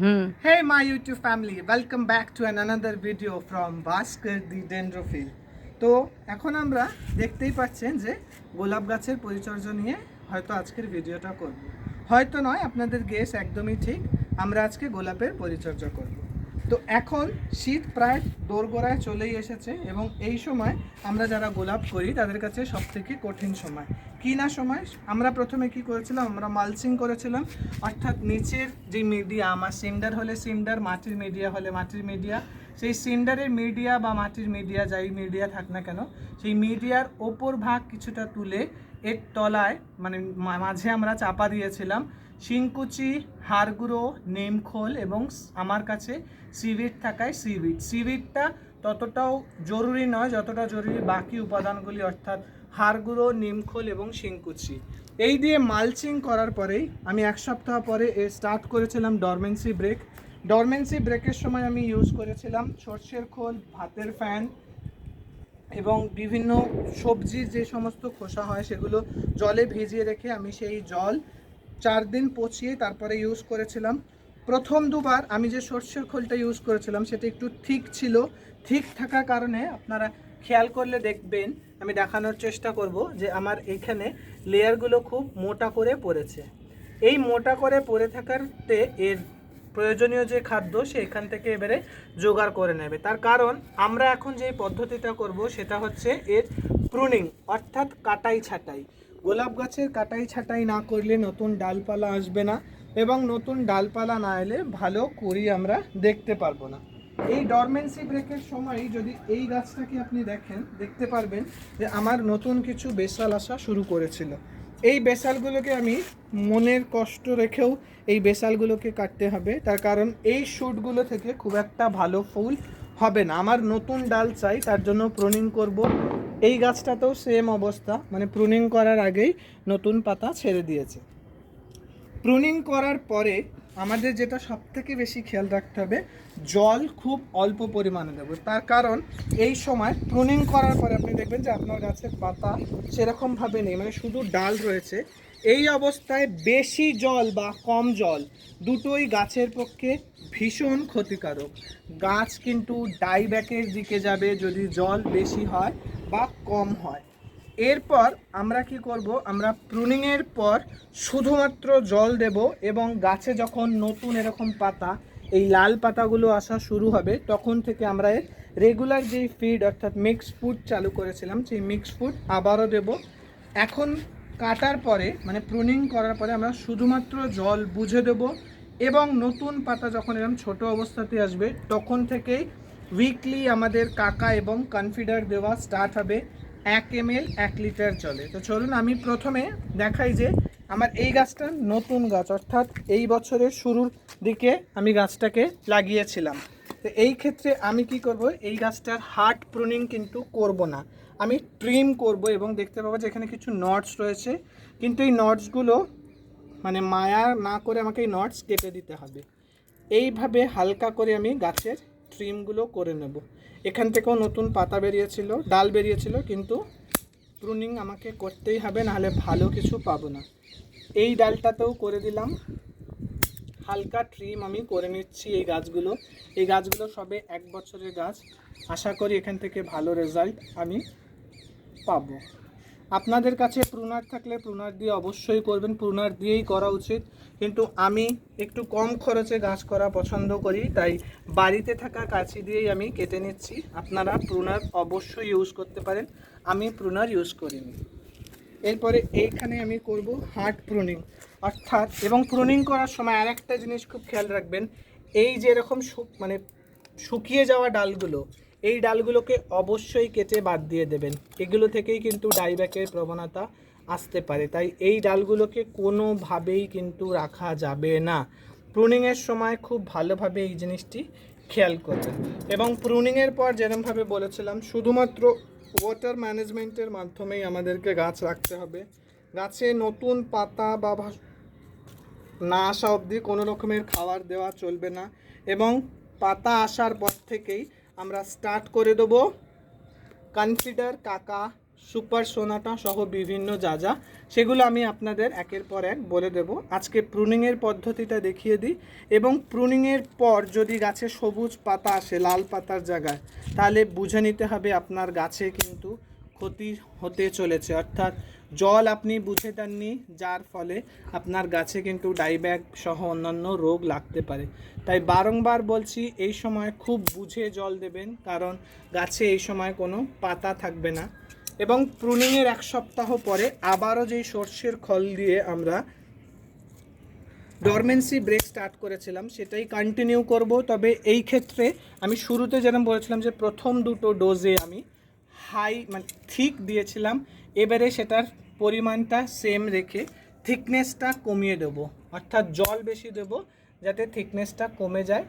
Hmm Hey my YouTube family, welcome back to an another video from Bhaskar the Dendrophil. তো এখন আমরা দেখতেই পাচ্ছেন যে গোলাপ গাছের পরিচর্যা নিয়ে হয়তো আজকের ভিডিওটা করব। হয়তো নয় আপনাদের গেস একদমই ঠিক। আমরা আজকে গোলাপের পরিচর্যা করব। তো এখন শীত প্রায় দোরগোড়ায় চলেই এসেছে এবং এই সময় আমরা যারা গোলাপ করি, তাদের কাছে সব থেকে কঠিন সময়। কি না সময়? আমরা প্রথমে কি করেছিলাম? আমরা মালচিং করেছিলাম। অর্থাৎ নিচের যে মিডিয়া, আমার সিন্ডার হলে সিন্ডার, মাটির মিডিয়া হলে মাটির মিডিয়া, সেই সিন্ডারের মিডিয়া বা মাটির মিডিয়া, যাই মিডিয়া থাক না কেন, সেই মিডিয়ার ওপর ভাগ কিছুটা তুলে এর তলায় মানে মাঝে আমরা চাপা দিয়েছিলাম। শিংকুচি, হাড়গুঁড়ো, নিমখোল এবং আমার কাছে সিভিট থাকায় সিভিট। সিভিটটা ততটাও জরুরি নয়, যতটা জরুরি বাকি উপাদানগুলি অর্থাৎ হাড়গুঁড়ো, নিমখোল এবং শিংকুচি। এই দিয়ে মালচিং করার পরেই আমি এক সপ্তাহ পরে এ স্টার্ট করেছিলাম ডরমেন্সি ব্রেক ডরমেন্সি ব্রেকের সময় আমি ইউজ করেছিলাম সর্ষের খোল, ভাতের ফ্যান এবং বিভিন্ন সবজির যে সমস্ত খোসা হয় সেগুলো জলে ভিজিয়ে রেখে আমি সেই জল চার দিন পচিয়ে তারপরে ইউজ করেছিলাম। প্রথম দুবার আমি যে সর্ষের খোলটা ইউজ করেছিলাম, সেটা একটু ঠিক ছিল। ঠিক থাকার কারণে আপনারা খেয়াল করলে দেখবেন, আমি দেখানোর চেষ্টা করব যে আমার এখানে লেয়ারগুলো খুব মোটা করে পড়েছে। এই মোটা করে পড়ে থাকারতে এর প্রয়োজনীয় যে খাদ্য, সে এখান থেকে এবারে জোগাড় করে নেবে। তার কারণ আমরা এখন যে পদ্ধতিটা করব, সেটা হচ্ছে এর প্রুনিং অর্থাৎ কাটাই ছাটাই গোলাপ গাছের কাটাই ছাটাই না করলে নতুন ডালপালা আসবে না এবং নতুন ডালপালা না এলে ভালো কুড়ি আমরা দেখতে পারব না। এই ডরমেন্সি ব্রেকের সময় যদি এই গাছটাকে আপনি দেখেন, দেখতে পারবেন যে আমার নতুন কিছু বেসাল আসা শুরু করেছিল। এই বেসালগুলোকে আমি মনের কষ্ট রেখেও এই বেসালগুলোকে কাটতে হবে। তার কারণ এই শ্যুটগুলো থেকে খুব একটা ভালো ফুল হবে না। আমার নতুন ডাল চাই, তার জন্য প্রনিং করব। এই গাছটাতেও সেম অবস্থা মানে প্রুনিং করার আগেই নতুন পাতা ছেড়ে দিয়েছে। প্রুনিং করার পরে আমাদের যেটা সব থেকে বেশি খেয়াল রাখতে হবে, জল খুব অল্প পরিমাণে দেবো। তার কারণ এই সময় প্রুনিং করার পরে আপনি দেখবেন যে আপনার গাছের পাতা সেরকমভাবে নেই মানে শুধু ডাল রয়েছে। এই অবস্থায় বেশি জল বা কম জল দুটোই গাছের পক্ষে ভীষণ ক্ষতিকারক। গাছ কিন্তু ডাইব্যাকের দিকে যাবে, যদি জল বেশি হয় বা কম হয়। এরপর আমরা কি করব? আমরা প্রুনিংয়ের পর শুধুমাত্র জল দেব এবং গাছে যখন নতুন এরকম পাতা, এই লাল পাতাগুলো আসা শুরু হবে, তখন থেকে আমরা এর রেগুলার যেই ফিড অর্থাৎ মিক্স ফুড চালু করেছিলাম, সেই মিক্স ফুড আবারও দেব। এখন কাটার পরে মানে প্রুনিং করার পরে আমরা শুধুমাত্র জল বুঝে দেব এবং নতুন পাতা যখন এরকম ছোট অবস্থাতে আসবে, তখন থেকেই উইকলি আমাদের কাকা এবং কনফিডার দেওয়া স্টার্ট হবে এক এম এল এক লিটার জলে। তো চলুন আমি প্রথমে দেখাই যে আমার এই গাছটা নতুন গাছ, অর্থাৎ এই বছরের শুরুর দিকে আমি গাছটাকে লাগিয়েছিলাম। তো এই ক্ষেত্রে আমি কি করব, এই গাছটার হার্ট প্রুনিং কিন্তু করব না। আমি ট্রিম করব এবং দেখতে পাবো যে এখানে কিছু নটস রয়েছে। কিন্তু এই নটসগুলো মানে মায়া না করে আমাকে এই নটস কেটে দিতে হবে। এইভাবে হালকা করে আমি গাছের ট্রিমগুলো করে নেব। এখান থেকেও নতুন পাতা বেরিয়েছিল, ডাল বেরিয়েছিল, কিন্তু প্রুনিং আমাকে করতেই হবে, নাহলে ভালো কিছু পাবো না। এই ডালটাতেও করে দিলাম। হালকা ট্রিম আমি করে নিচ্ছি এই গাছগুলো। এই গাছগুলো সবে এক বছরের গাছ। আশা করি এখান থেকে ভালো রেজাল্ট আমি পাবো। আপনাদের কাছে প্রুনার থাকলে প্রুনার দিয়ে অবশ্যই করবেন, প্রুনার দিয়েই করা উচিত। কিন্তু আমি একটু কম খরচে গাছ করা পছন্দ করি, তাই বাড়িতে থাকা কাছি দিয়েই আমি কেটে নিচ্ছি। আপনারা প্রুনার অবশ্যই ইউজ করতে পারেন। আমি প্রুনার ইউজ করিনি। এরপরে এইখানে আমি করব হার্ট প্রুনিং অর্থাৎ, এবং প্রুনিং করার সময় আর একটা জিনিস খুব খেয়াল রাখবেন, এই যে এরকম মানে শুকিয়ে যাওয়া ডালগুলো এই ডালগুলোকে অবশ্যই কেটে বাদ দিয়ে দেবেন। এগুলো থেকেই কিন্তু ডাইব্যাকের প্রবণতা আসতে পারে। তাই এই ডালগুলোকে কোনোভাবেই কিন্তু রাখা যাবে না। প্রুনিংয়ের সময় খুব ভালোভাবে এই জিনিসটি খেয়াল করবেন। এবং প্রুনিংয়ের পর যেরমভাবে বলেছিলাম, শুধুমাত্র ওয়াটার ম্যানেজমেন্টের মাধ্যমেই আমাদেরকে গাছ রাখতে হবে। গাছে নতুন পাতা বা না আসা অবধি কোনো রকমের খাবার দেওয়া চলবে না। এবং পাতা আসার পর থেকেই আমরা স্টার্ট করে দেবো। কনসিডার কাকা সুপার সোনাটা সহ বিভিন্ন যা যা, সেগুলো আমি আপনাদের একের পর এক বলে দেব। আজকে প্রুনিংয়ের পদ্ধতিটা দেখিয়ে দিই। এবং প্রুনিংয়ের পর যদি গাছে সবুজ পাতা আসে, লাল পাতার জায়গায়, তাহলে বুঝে নিতে হবে আপনার গাছে কিন্তু ক্ষতি হতে চলেছে। অর্থাৎ জল আপনি বুঝে দেননি, যার ফলে আপনার গাছে কিন্তু ডাইব্যাক সহ অন্যান্য রোগ লাগতে পারে। তাই বারংবার বলছি, এই সময় খুব বুঝে জল দেবেন, কারণ গাছে এই সময় কোনো পাতা থাকবে না। এবং প্রুনিংয়ের এক সপ্তাহ পরে আবারও যেই সর্ষের খল দিয়ে আমরা ডরমেন্সি ব্রেক স্টার্ট করেছিলাম, সেটাই কন্টিনিউ করব। তবে এই ক্ষেত্রে আমি শুরুতে যেরকম বলেছিলাম যে প্রথম দুটো ডোজে আমি হাই মানে থিক দিয়েছিলাম। এবারে সেটার পরিমাণটা সেম রেখে থিকনেসটা কমিয়ে দেবো। অর্থাৎ জল বেশি দেবো যাতে থিকনেসটা কমে যায়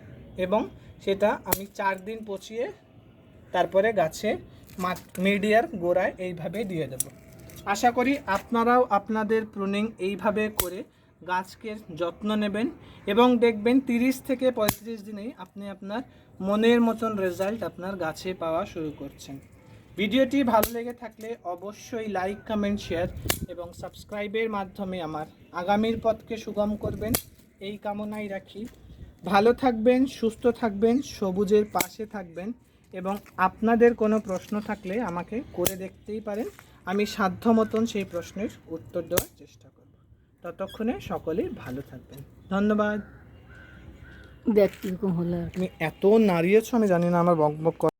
এবং সেটা আমি চার দিন পচিয়ে তারপরে গাছে মিডিয়ার গোড়ায় এইভাবে দিয়ে দেবো। আশা করি আপনারাও আপনাদের প্রুনিং এইভাবে করে গাছকে যত্ন নেবেন এবং দেখবেন তিরিশ থেকে পঁয়ত্রিশ দিনেই আপনি আপনার মনের মতন রেজাল্ট আপনার গাছে পাওয়া শুরু করছেন। ভিডিওটি ভালো লেগে থাকলে অবশ্যই লাইক কমেন্ট শেয়ার এবং সাবস্ক্রাইবের মাধ্যমে আমার আগামীর পথকে সুগম করবেন। এই কামনাই রাখি। ভালো থাকবেন সুস্থ থাকবেন সবুজের পাশে থাকবেন এবং আপনাদের কোনো প্রশ্ন থাকলে আমাকে করে দেখতেই পারেন। আমি সাধ্য মতন সেই প্রশ্নের উত্তর দেওয়ার চেষ্টা করব। ততক্ষণে সকলেই ভালো থাকবেন। ধন্যবাদ। দেখ কীরকম হলো তুমি এত নাড়িয়েছো আমি জানি না আমার বক বক